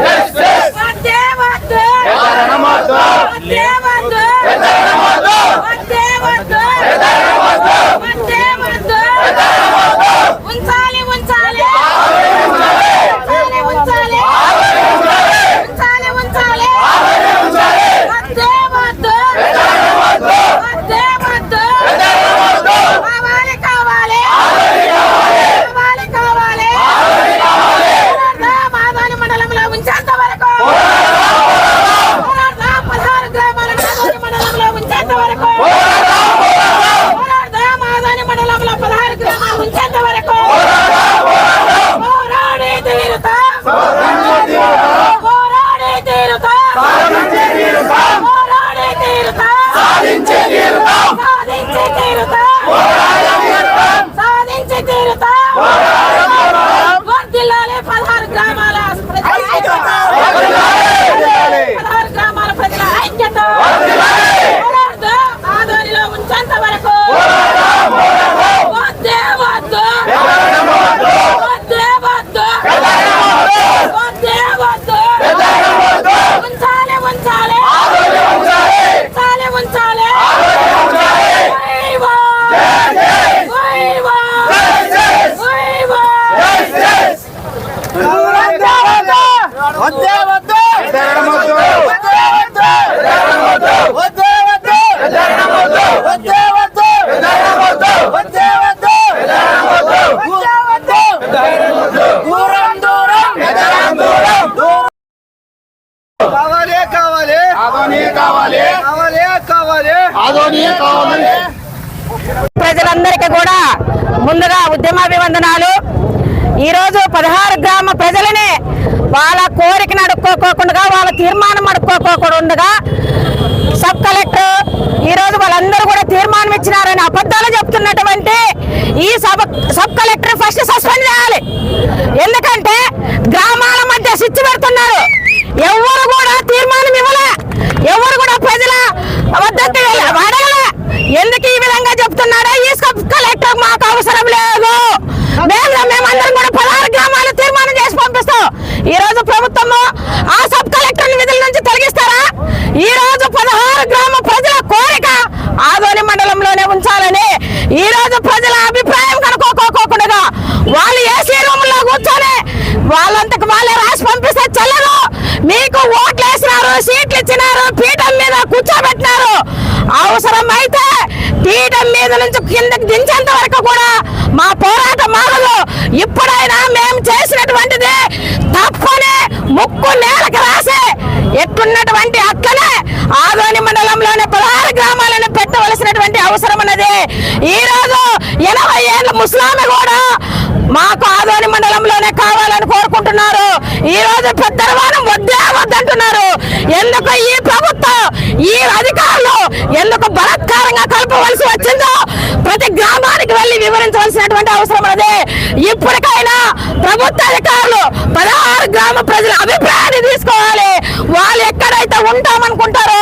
Respeito! ముందుగా ఉద్యమాభివందనాలు. ఈరోజు పదహారు గ్రామ ప్రజలని వాళ్ళ కోరికను అడుక్కోకుండా వాళ్ళ తీర్మానం అడుక్కోకుండా సబ్ కలెక్టర్ ఈరోజు వాళ్ళందరూ కూడా తీర్మానం ఇచ్చినారని అబద్ధాలు చెప్తున్నటువంటి ఈ sub sub collector first suspend చేయాలి. ఎందుకంటే గ్రామాల మధ్య స్విచ్ పెడుతున్నారు. ఎవరు కూడా తీర్మానం ఇవ్వలే. ఎవరు కూడా ప్రజల వద్దకు అడగలే ఎందుకు ఈ విధంగా చెప్తున్నారా ఈ సబ్ మాకు అవసరం లేదు. మేము మేమందరం కూడా పదహారు గ్రామాలు తీర్మానం చేసి పంపిస్తాం. ఈ రోజు ప్రభుత్వము ఆ సబ్ కలెక్టర్ విధుల నుంచి తొలగిస్తారా? ఈ రోజు పదహారు గ్రామ ప్రజల కోరిక ఆదోని మండలంలోనే ఉంచాలని. ఈ రోజు ప్రజల అభిప్రాయం కనుకోకోకుండా వాళ్ళు ఏసీ రూమ్లో కూర్చొని వాళ్ళంతకు వాళ్ళే రాసి పంపిస్తే చెల్లరు మీకు ఓట్లు వేసినారు సీట్లు ఇచ్చినారు పీఠం మీద కూర్చోబెట్టినారు. అవసరం అయితే పీఠం మీద నుంచి కిందకి దించేంత వరకు కూడా మా పోరాట మాగదు ఇప్పుడైనా మేము చేసినటువంటిది తప్పని ముక్కు నేలకు రాసి ఎట్టున్నటువంటి అట్లనే ఆదోని మండలంలోని పదహారు గ్రామాలను పెట్టవలసినటువంటి అవసరం ఉన్నది. ఈ రోజు ఎనభై ఏళ్ళ ముస్లామి కూడా మాకు ఆదోని మండలంలోనే కావాలని కోరుకుంటున్నారు. ఈ రోజు పెద్దరవానం వద్దే వద్దంటున్నారు. ఎందుకు ఈ ప్రభుత్వం ఈ అధికారులు ఎందుకు బలత్కారంగా కలపవలసి వచ్చిందో ప్రతి గ్రామానికి వెళ్ళి వివరించవలసినటువంటి అవసరం ఉన్నది ఇప్పటికైనా ప్రభుత్వ అధికారులు పదహారు గ్రామ ప్రజల అభిప్రాయాన్ని తీసుకోవాలి. వాళ్ళు ఎక్కడైతే ఉంటామనుకుంటారో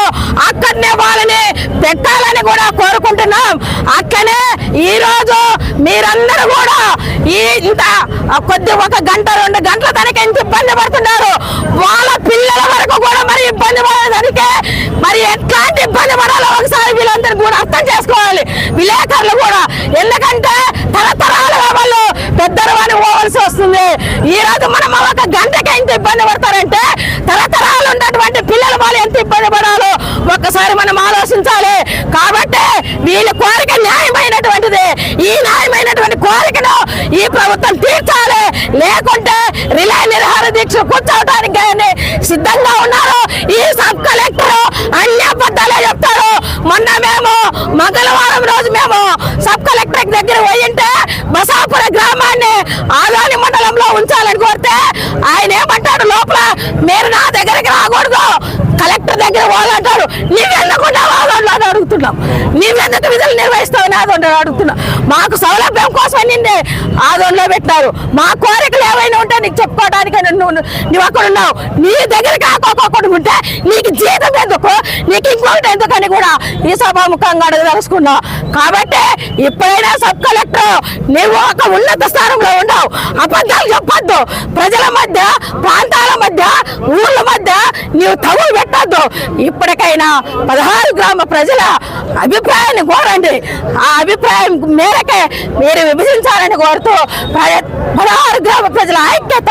అక్కడనే వాళ్ళని పెట్టాలని కూడా కోరుకుంటున్నాం. అట్లనే ఈ రోజు మీరందరూ కూడా ఈ ఇంత కొద్ది ఒక గంట రెండు గంటల తనకి ఎంత ఇబ్బంది పడుతున్నారు. వాళ్ళ పిల్లల వరకు కూడా మరి ఇబ్బంది పడేదానికే మరి ఎట్లాంటి ఇబ్బంది పడాలో ఒకసారి వీళ్ళందరూ కూడా అర్థం చేసుకోవాలి విలేకరులు కూడా. ఎందుకంటే తరతరాలుగా వాళ్ళు పెద్దరవాణి పోవాల్సి వస్తుంది. ఈ రోజు మనం ఒక గంటకి ఎంత ఇబ్బంది పడతారంటే తరతరాలు ఉన్నటువంటి పిల్లలు వాళ్ళు ఎంత ఇబ్బంది పడాలో ఒక్కసారి మనం ఆలోచించాలి. కాబట్టి వీళ్ళ కోరిక న్యాయమైనటువంటిది. ఈ న్యాయమైనటువంటి కోరికను ఈ ప్రభుత్వం తీర్చాలి. లేకుంటే రిలే నిరహార దీక్ష కూర్చోవడానికి సిద్ధంగా ఉన్నారు. ఈ సబ్ కలెక్టర్ అన్ని అబద్ధాలే చెప్తారు. మేము మంగళవారం రోజు మేము సబ్ కలెక్టర్ దగ్గర పోయింటే బసాపుర గ్రామాన్ని ఆదాని మండలంలో ఉంచాలని కోరితే ఆయన ఏమంటాడు? లోపల మీరు నా దగ్గరికి రాకూడదు. కలెక్టర్ దగ్గర పోవాలంటాడు నీవెందుకు వాళ్ళని అడుగుతున్నాం నీవెందుకు విధులు నిర్వహిస్తావని ఆదోని అడుగుతున్నాం మాకు సౌలభ్యం కోసం నిన్నే ఆదోన్లో పెట్టారు మా కోరికలు ఏవైనా ఉంటే నీకు చెప్పుకోవడానికి నువ్వు నువ్వు అక్కడ ఉన్నావు. నీ దగ్గర ఆకోకోకుండా ఉంటే నీకు జీతం ఎందుకు? నీకు ఇంకొకటి ఎందుకని కూడా ఈ సభాముఖంగా అడగదలుచుకున్నావు కాబట్టి ఇప్పుడైనా సబ్ కలెక్టర్ నువ్వు ఒక ఉన్నత స్థానంలో ఉండవు అబద్ధాలు చెప్పొద్దు. ప్రజల మధ్య ప్రాంతాల మధ్య ఊళ్ళ మధ్య నీవు తగులు పెట్టద్దు ఇప్పటికైనా పదహారు గ్రామ ప్రజల అభిప్రాయాన్ని కోరండి. ఆ అభిప్రాయం మేరకే మీరు విభజించాలని కోరుతూ పదహారు గ్రామ ప్రజల ఐక్యత.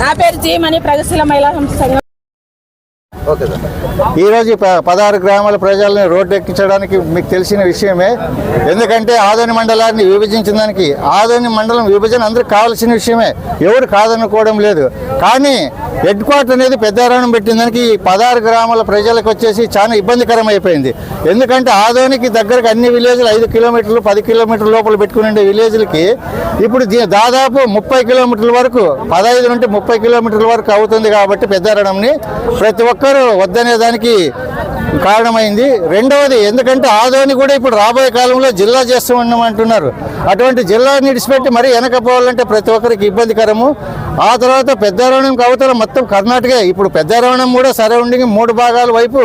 నా పేరు జీమని ప్రగతిశీల మహిళా సంస్థ ఈరోజు ప- పదహారు గ్రామాల ప్రజల్ని రోడ్డు ఎక్కించడానికి మీకు తెలిసిన విషయమే. ఎందుకంటే ఆదోని మండలాన్ని విభజించడానికి ఆదోని మండలం విభజన అందరికి కావాల్సిన విషయమే. ఎవరు కాదనుకోవడం లేదు. కానీ హెడ్ క్వార్టర్ అనేది పెద్దారాయణం పెట్టిన దానికి పదహారు గ్రామాల ప్రజలకు వచ్చేసి చాలా ఇబ్బందికరం అయిపోయింది. ఎందుకంటే ఆదోనికి దగ్గరకు అన్ని విలేజ్లు ఐదు కిలోమీటర్లు పది కిలోమీటర్ల లోపల పెట్టుకునే విలేజ్లకి ఇప్పుడు దాదాపు ముప్పై కిలోమీటర్ల వరకు పదహైదు నుండి ముప్పై కిలోమీటర్ల వరకు అవుతుంది కాబట్టి పెద్దారణంని ప్రతి ఒక్కరూ వద్దనే దానికి కారణమైంది. రెండవది ఎందుకంటే ఆదోని కూడా ఇప్పుడు రాబోయే కాలంలో జిల్లా చేస్తూ అటువంటి జిల్లాని విడిచిపెట్టి మరీ వెనకపోవాలంటే ప్రతి ఒక్కరికి ఇబ్బందికరము. ఆ తర్వాత పెద్దారణం అవతల మొత్తం కర్ణాటక. ఇప్పుడు పెద్దారవణం కూడా సరౌండింగ్ మూడు భాగాల వైపు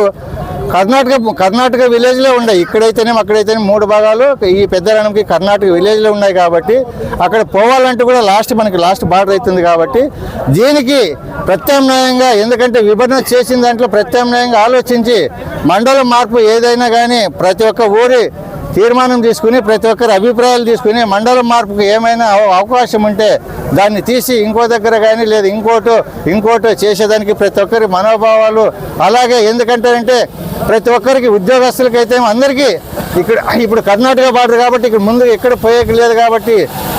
కర్ణాటక కర్ణాటక విలేజ్లో ఉన్నాయి. ఇక్కడైతేనే అక్కడైతేనే మూడు భాగాలు. ఈ పెద్దరణంకి కర్ణాటక విలేజ్లో ఉన్నాయి కాబట్టి అక్కడ పోవాలంటే కూడా లాస్ట్ మనకి లాస్ట్ బార్డర్ అవుతుంది కాబట్టి దీనికి ప్రత్యామ్నాయంగా ఎందుకంటే విభజన చేసిన దాంట్లో ప్రత్యామ్నాయంగా ఆలోచించి మండల మార్పు ఏదైనా కానీ ప్రతి ఒక్క ఊరి తీర్మానం తీసుకుని ప్రతి ఒక్కరి అభిప్రాయాలు తీసుకుని మండలం మార్పుకు ఏమైనా అవకాశం ఉంటే దాన్ని తీసి ఇంకో దగ్గర కానీ లేదా ఇంకోటో ఇంకోటో చేసేదానికి ప్రతి ఒక్కరి మనోభావాలు. అలాగే ఎందుకంటే ప్రతి ఒక్కరికి ఉద్యోగస్తులకైతే అందరికీ ఇక్కడ ఇప్పుడు కర్ణాటక బార్డర్ కాబట్టి ఇక్కడ ముందు ఎక్కడ పోయేకి లేదు కాబట్టి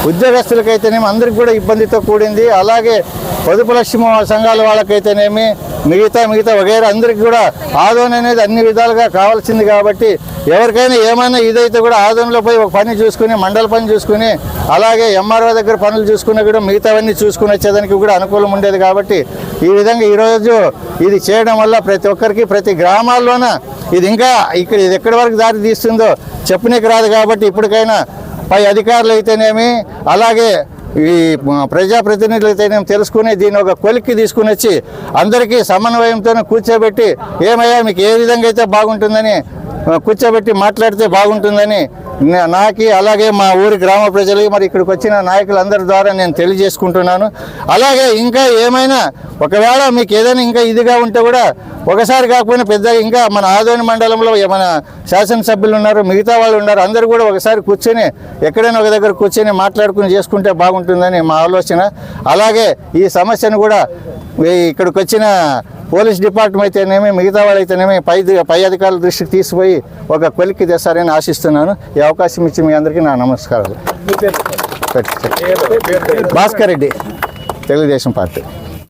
ఉద్యోగస్తులకైతేనేమి అందరికి కూడా ఇబ్బందితో కూడింది. అలాగే పొదుపు లక్ష్యం సంఘాల వాళ్ళకైతేనేమి మిగతా మిగతా వగైరా అందరికీ కూడా ఆదోన్ అనేది అన్ని విధాలుగా కావాల్సింది కాబట్టి ఎవరికైనా ఏమైనా ఇదైతే కూడా ఆదోన్లో పోయి ఒక పని చూసుకుని మండల పని చూసుకుని అలాగే ఎంఆర్ఓ దగ్గర పనులు చూసుకున్నా కూడా మిగతావన్నీ చూసుకుని వచ్చేదానికి కూడా అనుకూలం ఉండేది కాబట్టి ఈ విధంగా ఈరోజు ఇది చేయడం వల్ల ప్రతి ఒక్కరికి ప్రతి గ్రామాల్లోన ఇది ఇంకా ఇక్కడ ఇది ఎక్కడి వరకు దారి తీస్తుందో చెప్పనీకి రాదు కాబట్టి ఇప్పటికైనా పై అధికారులు అయితేనేమి అలాగే ఈ ప్రజాప్రతినిధులు అయితేనేమి తెలుసుకుని దీన్ని ఒక కొలిక్కి తీసుకుని వచ్చి అందరికీ సమన్వయంతో కూర్చోబెట్టి ఏమయ్యా మీకు ఏ విధంగా అయితే బాగుంటుందని కూర్చోబెట్టి మాట్లాడితే బాగుంటుందని నాకి అలాగే మా ఊరి గ్రామ ప్రజలకి మరి ఇక్కడికి వచ్చిన నాయకులందరి ద్వారా నేను తెలియజేసుకుంటున్నాను. అలాగే ఇంకా ఏమైనా ఒకవేళ మీకు ఏదైనా ఇంకా ఇదిగా ఉంటే కూడా ఒకసారి కాకపోయినా పెద్ద ఇంకా మన ఆదోని మండలంలో మన శాసనసభ్యులు ఉన్నారు మిగతా వాళ్ళు ఉన్నారు అందరూ కూడా ఒకసారి కూర్చొని ఎక్కడైనా ఒక దగ్గర కూర్చొని మాట్లాడుకుని చేసుకుంటే బాగుంటుందని మా ఆలోచన. అలాగే ఈ సమస్యను కూడా ఇక్కడికి వచ్చిన పోలీస్ డిపార్ట్మెంట్ అయితేనేమి మిగతా వాళ్ళు అయితేనేమి పై పై అధికారుల దృష్టికి తీసుకుపోయి ఒక కొలిక్కి తెస్తారని ఆశిస్తున్నాను. ఈ అవకాశం ఇచ్చి మీ అందరికీ నా నమస్కారాలు. భాస్కర్ రెడ్డి తెలుగుదేశం పార్టీ.